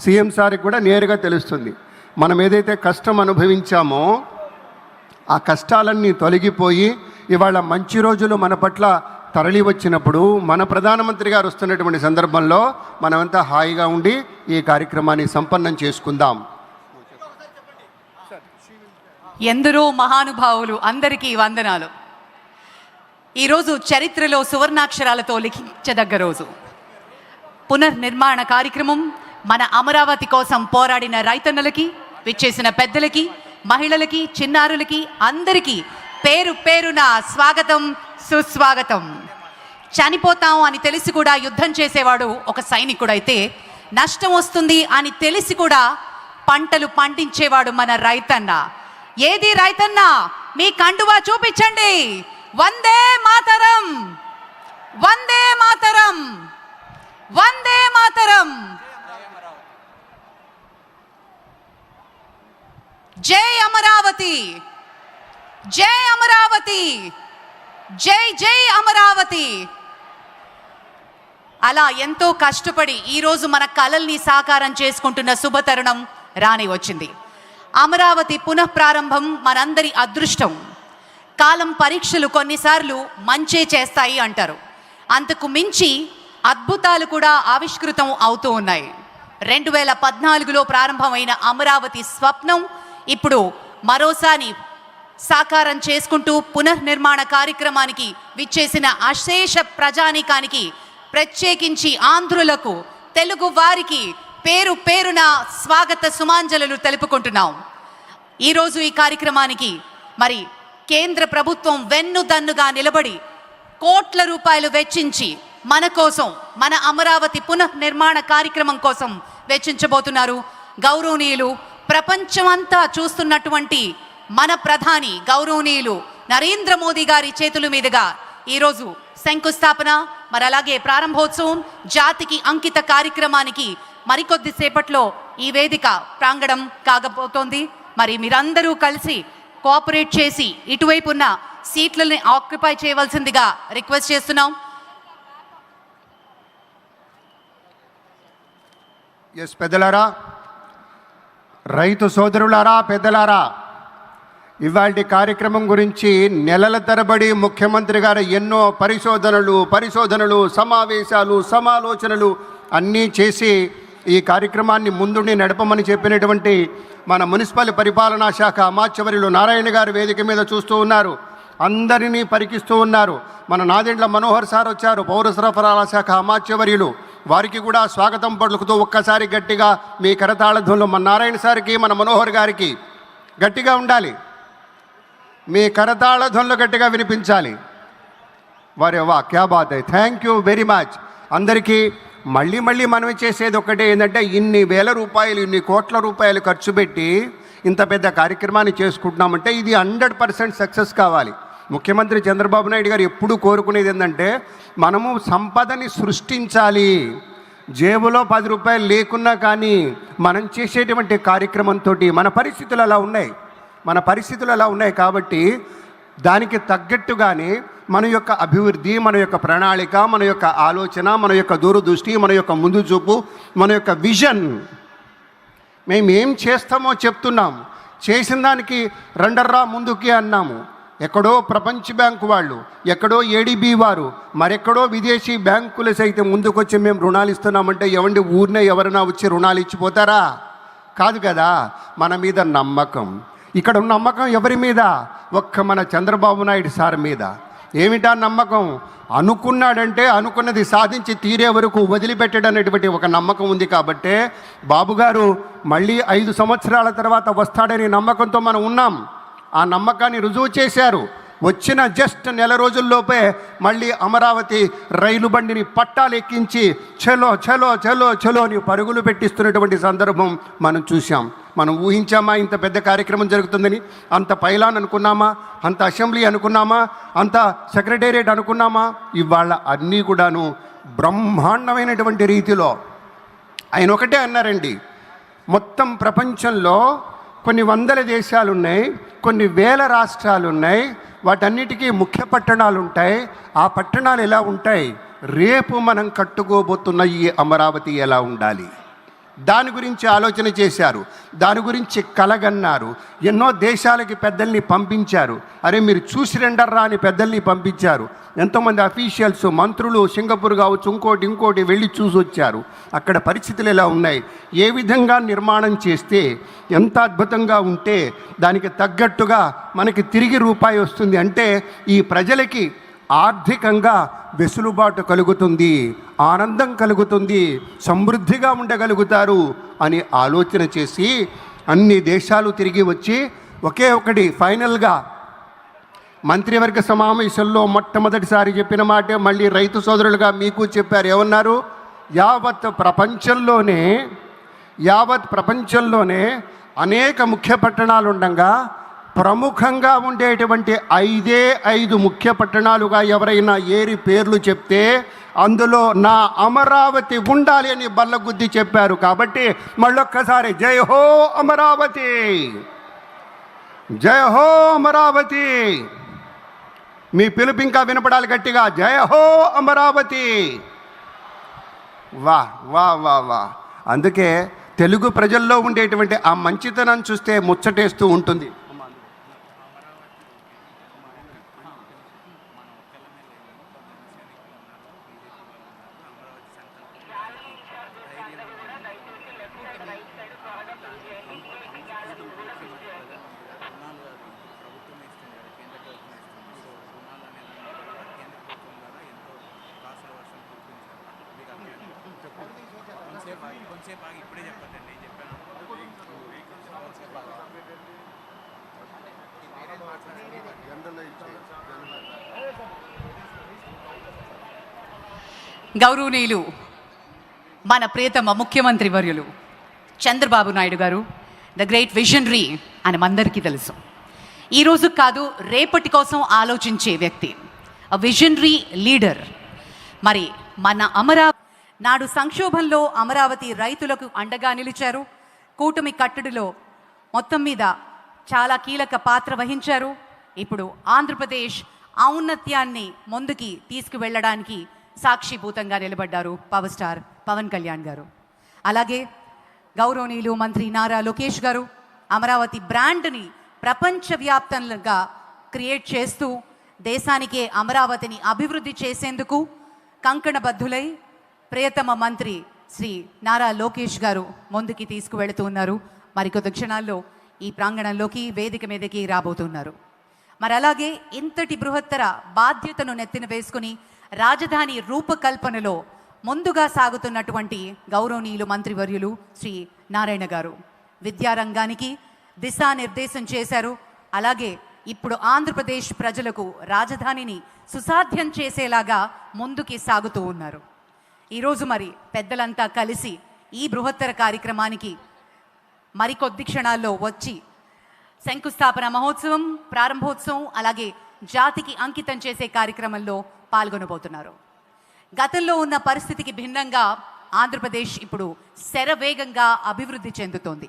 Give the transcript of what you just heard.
CM సార్కి కూడా నేరుగా తెలుస్తుంది. మనం ఏదైతే కష్టం అనుభవించామో ఆ కష్టాలన్నీ తొలగిపోయి ఇవాళ మంచి రోజులు మన పట్ల తరలి వచ్చినప్పుడు మన ప్రధానమంత్రి గారు వస్తున్నటువంటి సందర్భంలో మనమంతా హాయిగా ఉండి ఈ కార్యక్రమాన్ని సంపన్నం చేసుకుందాం. ఎందరో మహానుభావులు అందరికీ వందనాలు. ఈరోజు చరిత్రలో సువర్ణాక్షరాలతో లిఖించదగ్గ రోజు. పునర్నిర్మాణ కార్యక్రమం మన అమరావతి కోసం పోరాడిన రైతన్నలకి విచ్చేసిన పెద్దలకి మహిళలకి చిన్నారులకి అందరికీ పేరు పేరున స్వాగతం సుస్వాగతం. చనిపోతాం అని తెలిసి కూడా యుద్ధం చేసేవాడు ఒక సైనికుడైతే నష్టం వస్తుంది అని తెలిసి కూడా పంటలు పండించేవాడు మన రైతన్న. ఏది రైతన్న? మీ కండువా చూపించండి. వందే మాతరం. వందే మాతరం. వందే మాతరం. జై అమరావతి. జై అమరావతి. జై జై అమరావతి. అలా ఎంతో కష్టపడి ఈరోజు మన కలల్ని సాకారం చేసుకుంటున్న శుభతరుణం రాని వచ్చింది. అమరావతి పునఃప్రారంభం మనందరి అదృష్టం. కాలం పరీక్షలు కొన్నిసార్లు మంచే చేస్తాయి అంటారు. అంతకు మించి అద్భుతాలు కూడా ఆవిష్కృతం అవుతూ ఉన్నాయి. రెండు వేల పద్నాలుగులో ప్రారంభమైన అమరావతి స్వప్నం ఇప్పుడు మరోసారి సాకారం చేసుకుంటూ పునర్నిర్మాణ కార్యక్రమానికి విచ్చేసిన అశేష ప్రజానీకానికి ప్రత్యేకించి ఆంధ్రులకు తెలుగు వారికి పేరు పేరున స్వాగత సుమాంజలు తెలుపుకుంటున్నాం. ఈరోజు ఈ కార్యక్రమానికి మరి కేంద్ర ప్రభుత్వం వెన్నుదన్నుగా నిలబడి కోట్ల రూపాయలు వెచ్చించి మన కోసం మన అమరావతి పునఃనిర్మాణ కార్యక్రమం కోసం వెచ్చించబోతున్నారు గౌరవనీయులు ప్రపంచమంతా చూస్తున్నటువంటి మన ప్రధాని గౌరవనీయులు నరేంద్ర మోదీ గారి చేతుల మీదుగా ఈరోజు శంకుస్థాపన మరి అలాగే ప్రారంభోత్సవం జాతికి అంకిత కార్యక్రమానికి మరికొద్ది సేపట్లో ఈ వేదిక ప్రాంగణం కాకపోతోంది. మరి మీరందరూ కలిసి కోఆపరేట్ చేసి ఇటువైపు ఉన్న సీట్లని ఆక్యుపై చేయవలసిందిగా రిక్వెస్ట్ చేస్తున్నాం. ఎస్ పెద్దలారా రైతు సోదరులారా పెద్దలారా ఇవాళ కార్యక్రమం గురించి నెలల తరబడి ముఖ్యమంత్రి గారు ఎన్నో పరిశోధనలు పరిశోధనలు సమావేశాలు సమాలోచనలు అన్నీ చేసి ఈ కార్యక్రమాన్ని ముందుండి నడపమని చెప్పినటువంటి మన మున్సిపల్ పరిపాలనా శాఖ అమాత్యవరులు నారాయణ గారు వేదిక మీద చూస్తూ ఉన్నారు. అందరినీ పరికిస్తూ ఉన్నారు. మన నాదెండ్ల మనోహర్ సార్ వచ్చారు పౌర సరఫరాల శాఖ అమాత్యవర్యులు వారికి కూడా స్వాగతం పలుకుతూ ఒక్కసారి గట్టిగా మీ కరతాళధ్వంలో మన నారాయణ సార్కి మన మనోహర్ గారికి గట్టిగా ఉండాలి. మీ కరతాళధ్వంలో గట్టిగా వినిపించాలి. వారి వా క్యా బాత్ థ్యాంక్ యూ వెరీ మచ్ అందరికీ మళ్ళీ మళ్ళీ మనం చేసేది ఒకటే ఏంటంటే ఇన్ని వేల రూపాయలు ఇన్ని కోట్ల రూపాయలు ఖర్చు పెట్టి ఇంత పెద్ద కార్యక్రమాన్ని చేసుకుంటున్నామంటే ఇది హండ్రెడ్ పర్సెంట్ సక్సెస్ కావాలి. ముఖ్యమంత్రి చంద్రబాబు నాయుడు గారు ఎప్పుడు కోరుకునేది ఏంటంటే మనము సంపదని సృష్టించాలి. జేబులో పది రూపాయలు లేకున్నా కానీ మనం చేసేటువంటి కార్యక్రమంతో మన పరిస్థితులు అలా ఉన్నాయి. మన పరిస్థితులు అలా ఉన్నాయి కాబట్టి దానికి తగ్గట్టుగానే మన యొక్క అభివృద్ధి మన యొక్క ప్రణాళిక మన యొక్క ఆలోచన మన యొక్క దూరదృష్టి మన యొక్క ముందు చూపు మన యొక్క విజన్ మేము ఏం చేస్తామో చెప్తున్నాం. చేసిన దానికి రండర్రా ముందుకి అన్నాము. ఎక్కడో ప్రపంచ బ్యాంకు వాళ్ళు ఎక్కడో ఏడీబీ వారు మరెక్కడో విదేశీ బ్యాంకులు సైతం ముందుకొచ్చి మేము రుణాలు ఇస్తున్నామంటే ఎవండి ఊరినే ఎవరైనా వచ్చి రుణాలు ఇచ్చిపోతారా? కాదు కదా మన మీద నమ్మకం. ఇక్కడ ఉన్న నమ్మకం ఎవరి మీద? ఒక్క మన చంద్రబాబు నాయుడు సార్ మీద. ఏమిటా నమ్మకం? అనుకున్నాడంటే అనుకున్నది సాధించి తీరే వరకు వదిలిపెట్టడనేటువంటి ఒక నమ్మకం ఉంది కాబట్టే బాబుగారు మళ్ళీ ఐదు సంవత్సరాల తర్వాత వస్తాడనే నమ్మకంతో మనం ఉన్నాం. ఆ నమ్మకాన్ని రుజువు చేశారు. వచ్చిన జస్ట్ నెల రోజుల్లోపే మళ్ళీ అమరావతి రైలు బండిని పట్టాలెక్కించి చలో చలో చలో చలో అని పరుగులు పెట్టిస్తున్నటువంటి సందర్భం మనం చూసాం మనం ఊహించామా ఇంత పెద్ద కార్యక్రమం జరుగుతుందని? అంత పైలాన్ అనుకున్నామా? అంత అసెంబ్లీ అనుకున్నామా? అంత సెక్రటేరియట్ అనుకున్నామా? ఇవాళ అన్నీ కూడాను బ్రహ్మాండమైనటువంటి రీతిలో. ఆయన ఒకటే అన్నారండి మొత్తం ప్రపంచంలో కొన్ని వందల దేశాలు ఉన్నాయి కొన్ని వేల రాష్ట్రాలు ఉన్నాయి వాటన్నిటికీ ముఖ్య పట్టణాలు ఉంటాయి ఆ పట్టణాలు ఎలా ఉంటాయి? రేపు మనం కట్టుకోబోతున్న ఈ అమరావతి ఎలా ఉండాలి? దాని గురించి ఆలోచన చేశారు. దాని గురించి కలగన్నారు. ఎన్నో దేశాలకి పెద్దల్ని పంపించారు. అరే మీరు చూసి రెండర్రా అని పెద్దల్ని పంపించారు. ఎంతోమంది అఫీషియల్స్ మంత్రులు సింగపూర్ కావచ్చు ఇంకోటి ఇంకోటి వెళ్ళి చూసి వచ్చారు. అక్కడ పరిస్థితులు ఎలా ఉన్నాయి? ఏ విధంగా నిర్మాణం చేస్తే ఎంత అద్భుతంగా ఉంటే దానికి తగ్గట్టుగా మనకి తిరిగి రూపాయి వస్తుంది. అంటే ఈ ప్రజలకి ఆర్థికంగా వెసులుబాటు కలుగుతుంది ఆనందం కలుగుతుంది సమృద్ధిగా ఉండగలుగుతారు అని ఆలోచన చేసి అన్ని దేశాలు తిరిగి వచ్చి ఒకే ఒకటి ఫైనల్గా మంత్రివర్గ సమావేశంలో మొట్టమొదటిసారి చెప్పిన మాటే మళ్ళీ రైతు సోదరులుగా మీకు చెప్పారు. ఏమన్నారు? యావత్ ప్రపంచంలోనే యావత్ ప్రపంచంలోనే అనేక ముఖ్య పట్టణాలు ఉండగా ప్రముఖంగా ఉండేటువంటి ఐదే ఐదు ముఖ్య పట్టణాలుగా ఎవరైనా ఏరి పేర్లు చెప్తే అందులో నా అమరావతి ఉండాలి అని బల్లగుద్ది చెప్పారు కాబట్టి మళ్ళొక్కసారి జై హో అమరావతి! జయ హో అమరావతి! మీ పిలుపు ఇంకా వినపడాలి గట్టిగా. జయ హో అమరావతి! వా వా వా వా. అందుకే తెలుగు ప్రజల్లో ఉండేటువంటి ఆ మంచితనం చూస్తే ముచ్చటేస్తూ ఉంటుంది. కొంచెంసేపు ఆగి ఇప్పుడే చెప్పండి నేను చెప్పాను. గౌరవనీయులు మన ప్రియతమ ముఖ్యమంత్రి వర్యులు చంద్రబాబు నాయుడు గారు ద గ్రేట్ విజనరీ అని మందరికీ తెలుసు. ఈరోజు కాదు రేపటి కోసం ఆలోచించే వ్యక్తి విజనరీ లీడర్ మరి మన అమరా నాడు సంక్షోభంలో అమరావతి రైతులకు అండగా నిలిచారు. కూటమి కట్టడిలో మొత్తం మీద చాలా కీలక పాత్ర వహించారు. ఇప్పుడు ఆంధ్రప్రదేశ్ ఔన్నత్యాన్ని ముందుకి తీసుకువెళ్ళడానికి సాక్షిభూతంగా నిలబడ్డారు పవర్ స్టార్ పవన్ కళ్యాణ్ గారు. అలాగే గౌరవనీయులు మంత్రి నారా లోకేష్ గారు అమరావతి బ్రాండ్ని ప్రపంచవ్యాప్తంగా క్రియేట్ చేస్తూ దేశానికే అమరావతిని అభివృద్ధి చేసేందుకు కంకణబద్ధులై ప్రియతమ మంత్రి శ్రీ నారా లోకేష్ గారు ముందుకి తీసుకువెళుతూ ఉన్నారు. మరికొద్ది క్షణాల్లో ఈ ప్రాంగణంలోకి వేదిక మీదకి రాబోతున్నారు. మరి అలాగే ఇంతటి బృహత్తర బాధ్యతను నెత్తిన వేసుకుని రాజధాని రూపకల్పనలో ముందుగా సాగుతున్నటువంటి గౌరవనీయులు మంత్రివర్యులు శ్రీ నారాయణ గారు. విద్యారంగానికి దిశానిర్దేశం చేశారు. అలాగే ఇప్పుడు ఆంధ్రప్రదేశ్ ప్రజలకు రాజధానిని సుసాధ్యం చేసేలాగా ముందుకి సాగుతూ ఉన్నారు. ఈరోజు మరి పెద్దలంతా కలిసి ఈ బృహత్తర కార్యక్రమానికి మరికొద్ది క్షణాల్లో వచ్చి శంకుస్థాపన మహోత్సవం ప్రారంభోత్సవం అలాగే జాతికి అంకితం చేసే కార్యక్రమంలో పాల్గొనబోతున్నారు. గతంలో ఉన్న పరిస్థితికి భిన్నంగా ఆంధ్రప్రదేశ్ ఇప్పుడు శరవేగంగా అభివృద్ధి చెందుతోంది.